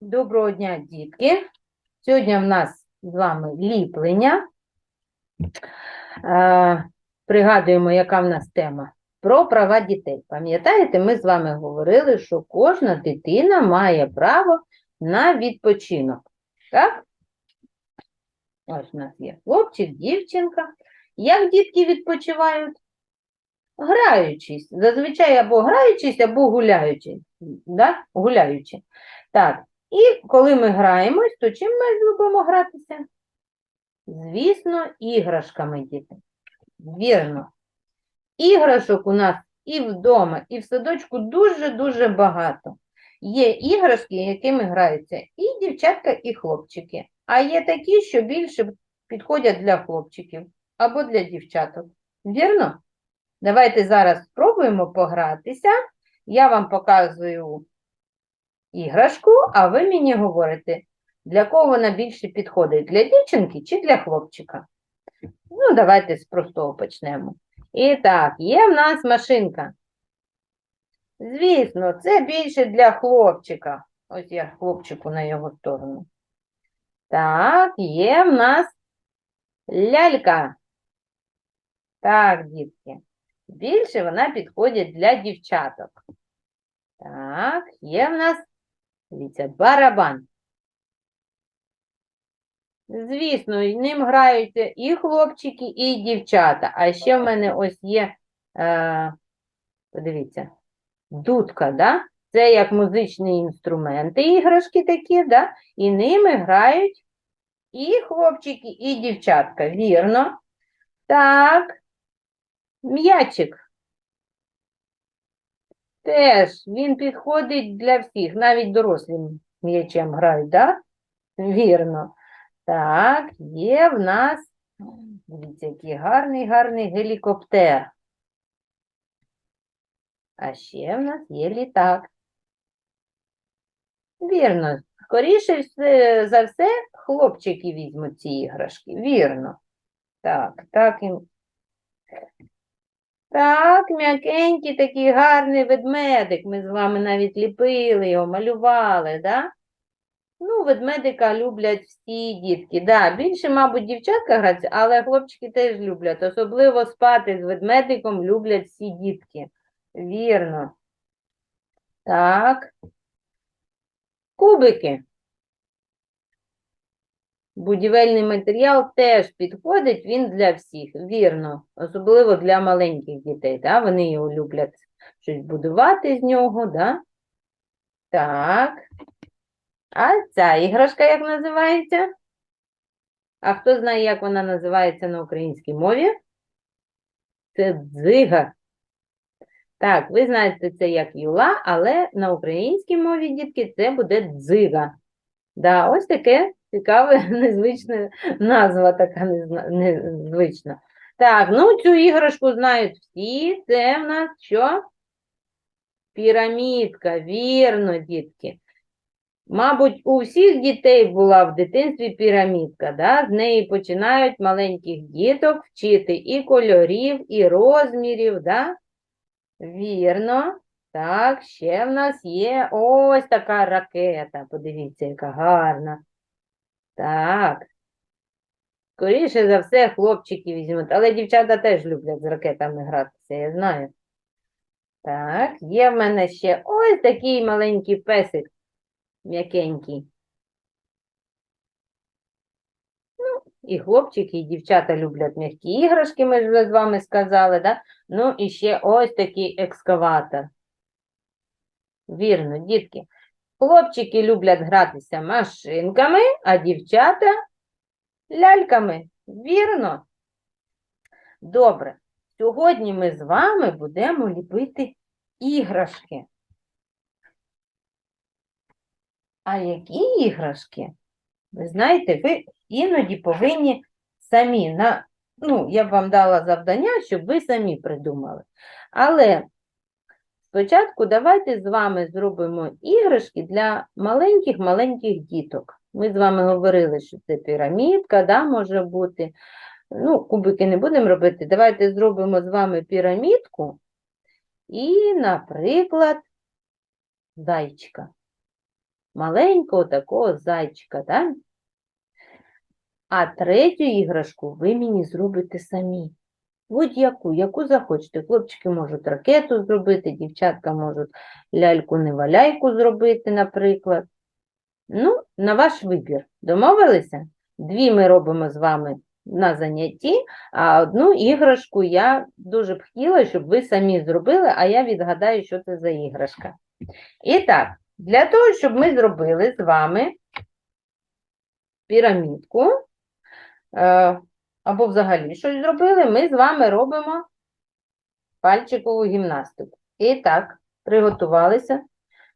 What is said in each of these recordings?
Доброго дня, дітки. Сьогодні в нас з вами ліплення. Е, Пригадуємо, яка в нас тема. Про права дітей. Пам'ятаєте, ми з вами говорили, що кожна дитина має право на відпочинок. Так? Ось у нас є хлопчик, дівчинка. Як дітки відпочивають? Граючись. Зазвичай або граючись, або гуляючи. Да? Гуляючи. Так, і коли ми граємось, то чим ми любимо гратися? Звісно, іграшками, діти. Вірно. Іграшок у нас і вдома, і в садочку дуже-дуже багато. Є іграшки, якими граються і дівчатка, і хлопчики. А є такі, що більше підходять для хлопчиків або для дівчаток. Вірно? Давайте зараз спробуємо погратися. Я вам показую іграшку, а ви мені говорите, для кого вона більше підходить, для дівчинки чи для хлопчика? Ну, давайте з простого почнемо. І так, є в нас машинка. Звісно, це більше для хлопчика. Ось я хлопчику на його сторону. Так, є в нас лялька. Так, дітки. Більше вона підходить для дівчаток. Так, є в нас, дивіться, барабан. Звісно, ним граються і хлопчики, і дівчата. А ще в мене ось є, е, подивіться, дудка, да? Це як музичні інструменти, іграшки такі, да? і ними грають і хлопчики, і дівчатка. Вірно. Так, м'ячик. Теж він підходить для всіх, навіть дорослим м'ячем грають, да? Вірно. Так, є в нас, дивіться, який гарний, гарний гелікоптер. А ще в нас є літак. Вірно, скоріше за все, хлопчики візьмуть ці іграшки. Вірно. Так, так і. Так, м'якенький такий гарний ведмедик. Ми з вами навіть ліпили його, малювали, да? Ну, ведмедика люблять всі дітки. Да, більше, мабуть, дівчатка граються, але хлопчики теж люблять. Особливо спати з ведмедиком люблять всі дітки. Вірно. Так. Кубики. Будівельний матеріал теж підходить, він для всіх, вірно, особливо для маленьких дітей, да? вони його люблять щось будувати з нього, да? Так. А ця іграшка як називається? А хто знає, як вона називається на українській мові? Це дзига. Так, ви знаєте це як юла, але на українській мові, дітки, це буде дзига. Да, ось таке цікаве, незвична назва така незвична. Так, ну цю іграшку знають всі. Це в нас що? Пірамідка, вірно, дітки. Мабуть, у всіх дітей була в дитинстві пірамідка, да? з неї починають маленьких діток вчити і кольорів, і розмірів, да? Вірно. Так, ще в нас є ось така ракета. Подивіться, яка гарна. Так. Скоріше за все, хлопчики візьмуть, але дівчата теж люблять з ракетами гратися, я знаю. Так, є в мене ще ось такий маленький песик, м'якенький. Ну, і хлопчики, і дівчата люблять м'які іграшки, ми ж з вами сказали, да? Ну, і ще ось такий екскаватор. Вірно, дітки. Хлопчики люблять гратися машинками, а дівчата ляльками. Вірно? Добре. Сьогодні ми з вами будемо ліпити іграшки. А які іграшки? Ви знаєте, ви іноді повинні самі на, ну, я б вам дала завдання, щоб ви самі придумали. Але спочатку давайте з вами зробимо іграшки для маленьких-маленьких діток. Ми з вами говорили, що це пірамідка, да, може бути. Ну, кубики не будемо робити. Давайте зробимо з вами пірамідку і, наприклад, зайчика. маленького такого зайчика, так? А третю іграшку ви мені зробите самі. Будь-яку, яку захочете. Хлопчики можуть ракету зробити, дівчатка можуть ляльку-неваляйку зробити, наприклад. Ну, на ваш вибір. Домовилися? Дві ми робимо з вами на занятті, а одну іграшку я дуже б хотіла, щоб ви самі зробили, а я відгадаю, що це за іграшка. І так, для того, щоб ми зробили з вами пірамідку, е, або взагалі щось зробили, ми з вами робимо пальчикову гімнастику. І так, приготувалися.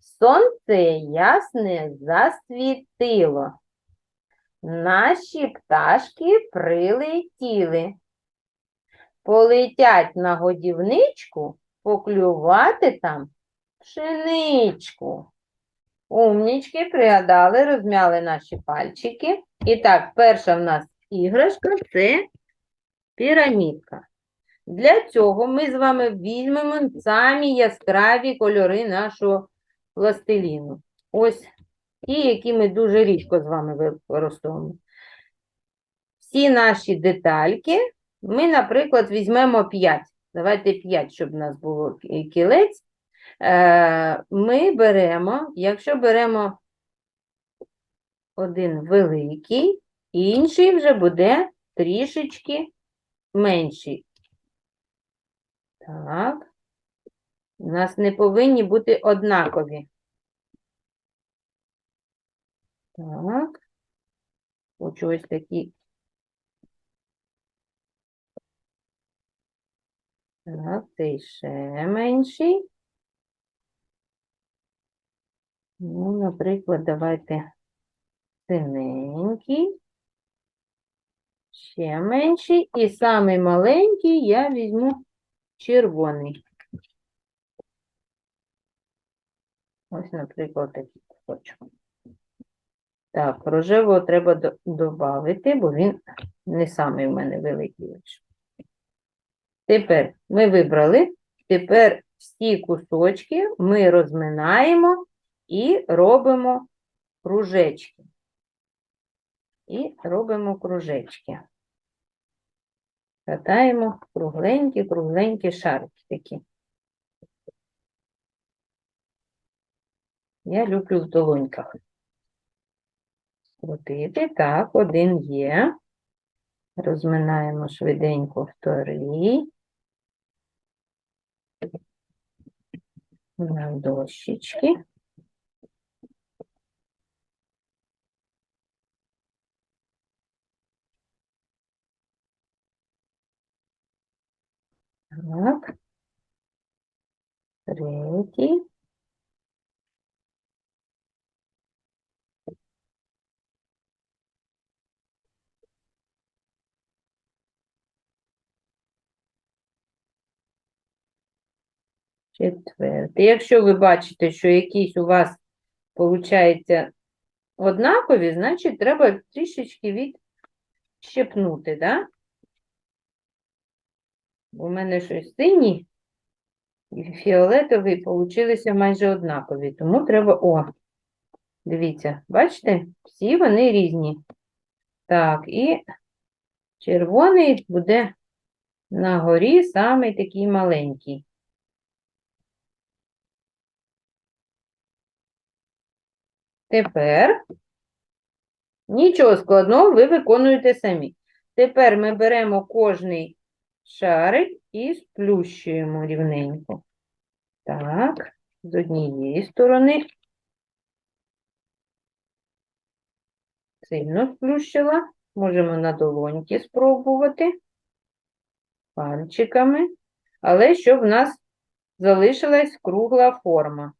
Сонце ясне засвітило. Наші пташки прилетіли. Полетять на годівничку поклювати там пшеничку. Умнічки пригадали, розмяли наші пальчики. І так, перша в нас іграшка це пірамідка. Для цього ми з вами візьмемо самі яскраві кольори нашого пластиліну. Ось ті, які ми дуже рідко з вами використовуємо. Всі наші детальки ми, наприклад, візьмемо 5. Давайте 5, щоб у нас було кілець. Е, Ми беремо, якщо беремо один великий, інший вже буде трішечки менший. Так. У нас не повинні бути однакові. Так. Хочу ось такі. Так, цей ще менший. Ну, наприклад, давайте синенький. Ще менший. І самий маленький я візьму червоний. Ось, наприклад, такий хочу. Так, рожевого треба додати, бо він не самий в мене великий. Тепер ми вибрали. Тепер всі кусочки ми розминаємо і робимо кружечки. І робимо кружечки. Катаємо кругленькі, кругленькі шарики такі. Я люблю в долоньках. Крутити. Так, один є. Розминаємо швиденько вторий. На дощечки. Так. Третій. Четвертий. Якщо ви бачите, що якісь у вас, виходить, однакові, значить треба трішечки відщепнути, да? У мене щось синій і фіолетовий получилися майже однакові, тому треба, о, дивіться, бачите, всі вони різні. Так, і червоний буде на горі самий такий маленький. Тепер нічого складного ви виконуєте самі. Тепер ми беремо кожний шарик і сплющуємо рівненько. Так, з однієї сторони. Сильно сплющила. Можемо на долоньки спробувати пальчиками, але щоб в нас залишилась кругла форма.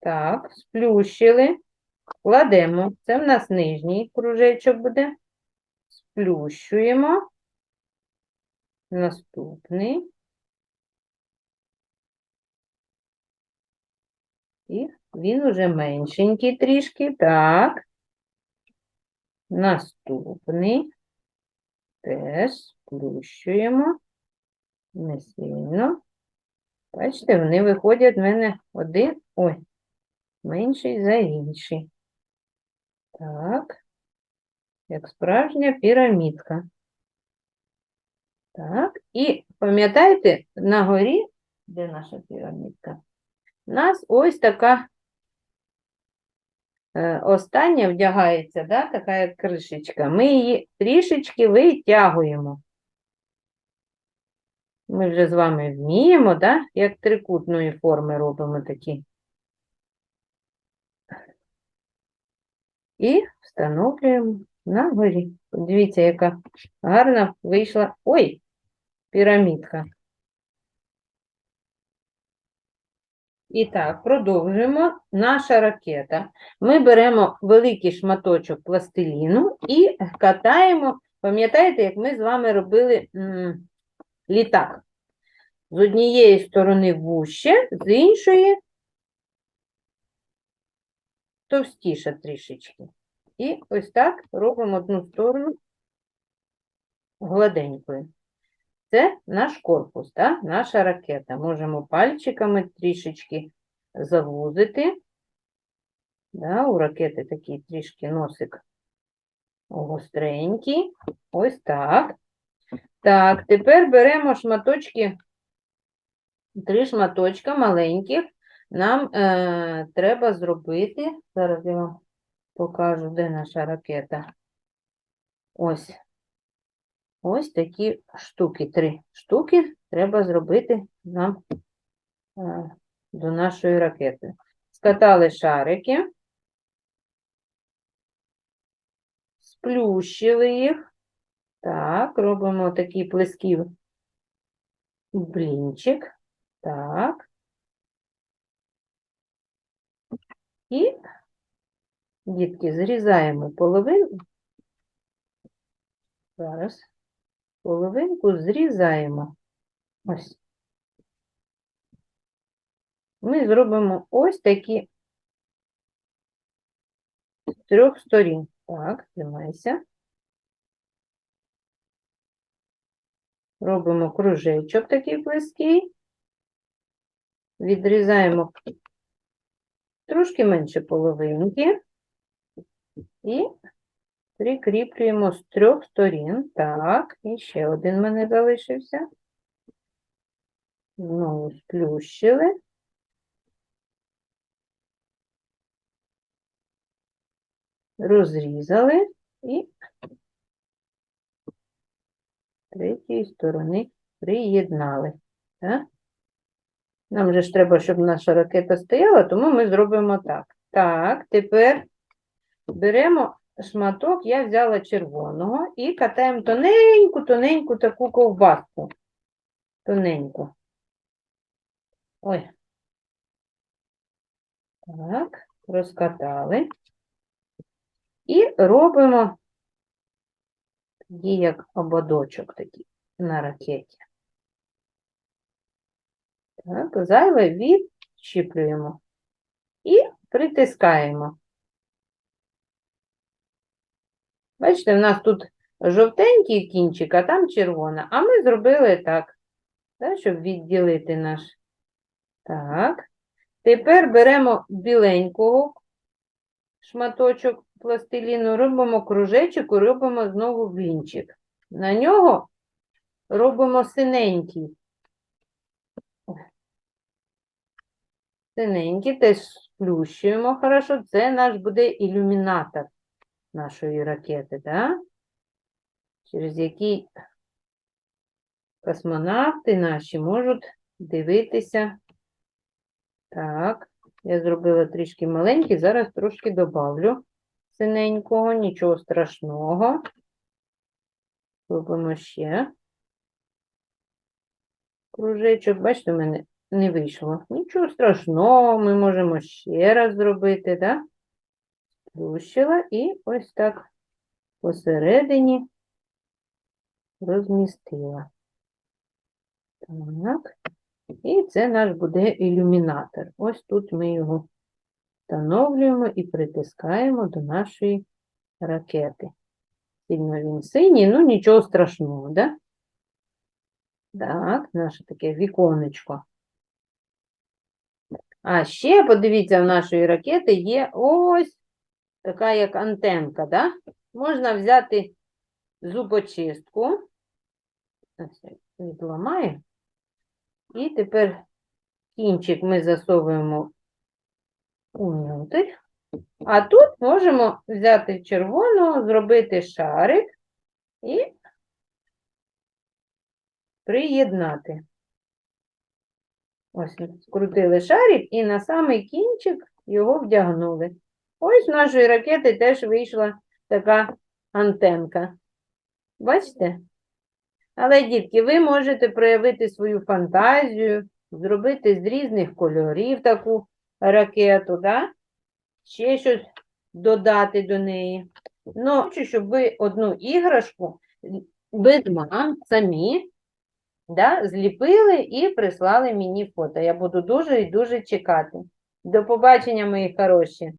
Так, сплющили, кладемо. Це в нас нижній кружечок буде. Сплющуємо. Наступний. І він уже меншенький трішки. Так. Наступний. Теж сплющуємо. Не сильно. Бачите, вони виходять в мене один. Ой, менший за інший. Так. Як справжня пірамідка. Так. І пам'ятаєте, на горі, де наша пірамідка? У нас ось така е, остання вдягається, да, така як кришечка. Ми її трішечки витягуємо. Ми вже з вами вміємо, да, як трикутної форми робимо такі. І встановлюємо на горі. Подивіться, яка гарна вийшла. Ой, пірамідка. І так, продовжуємо. Наша ракета. Ми беремо великий шматочок пластиліну і катаємо. Пам'ятаєте, як ми з вами робили м, літак? З однієї сторони вуще, з іншої товстіше трішечки. І ось так робимо одну сторону гладенькою. Це наш корпус, так? наша ракета. Можемо пальчиками трішечки завузити. Да, у ракети такий трішки носик гостренький. Ось так. Так, тепер беремо шматочки, три шматочка маленьких. Нам е, треба зробити, зараз я вам покажу, де наша ракета. Ось. Ось такі штуки, три штуки треба зробити нам е, до нашої ракети. Скатали шарики, сплющили їх. Так, робимо такий плесків блінчик. Так. І, дітки, зрізаємо половину. Зараз половинку зрізаємо. Ось. Ми зробимо ось такі з трьох сторін. Так, тримайся. Робимо кружечок такий близький. Відрізаємо трошки менше половинки і прикріплюємо з трьох сторін. Так, і ще один мене залишився. Знову сплющили. Розрізали і третьої сторони приєднали. Так? Нам же ж треба, щоб наша ракета стояла, тому ми зробимо так. Так, тепер беремо шматок, я взяла червоного і катаємо тоненьку, тоненьку таку ковбаску. Тоненьку. Ой. Так, розкатали. І робимо такий як ободочок такий на ракеті. Так, зайве відщіплюємо і притискаємо. Бачите, в нас тут жовтенький кінчик, а там червона. А ми зробили так, так щоб відділити наш. Так. Тепер беремо біленького шматочок пластиліну, робимо кружечок і робимо знову блінчик. На нього робимо синенький. Синенький, теж сплющуємо хорошо. Це наш буде ілюмінатор нашої ракети, да? через який космонавти наші можуть дивитися. Так, я зробила трішки маленький, зараз трошки добавлю синенького, нічого страшного. Робимо ще кружечок. Бачите, в мене не вийшло. Нічого страшного, ми можемо ще раз зробити, так? Да? Сплющила і ось так посередині розмістила. Так. І це наш буде ілюмінатор. Ось тут ми його встановлюємо і притискаємо до нашої ракети. Сильно він синій, ну нічого страшного, да? Так, наше таке віконечко. А ще, подивіться, в нашої ракети є ось така як антенка, да? Можна взяти зубочистку. Відламаю. І тепер кінчик ми засовуємо унутрь. А тут можемо взяти червоного, зробити шарик і приєднати. Ось скрутили шарик і на самий кінчик його вдягнули. Ось в нашої ракети теж вийшла така антенка. Бачите? Але, дітки, ви можете проявити свою фантазію, зробити з різних кольорів таку ракету, да? ще щось додати до неї. Ну, хочу, щоб ви одну іграшку без самі да, зліпили і прислали мені фото. Я буду дуже і дуже чекати. До побачення, мої хороші.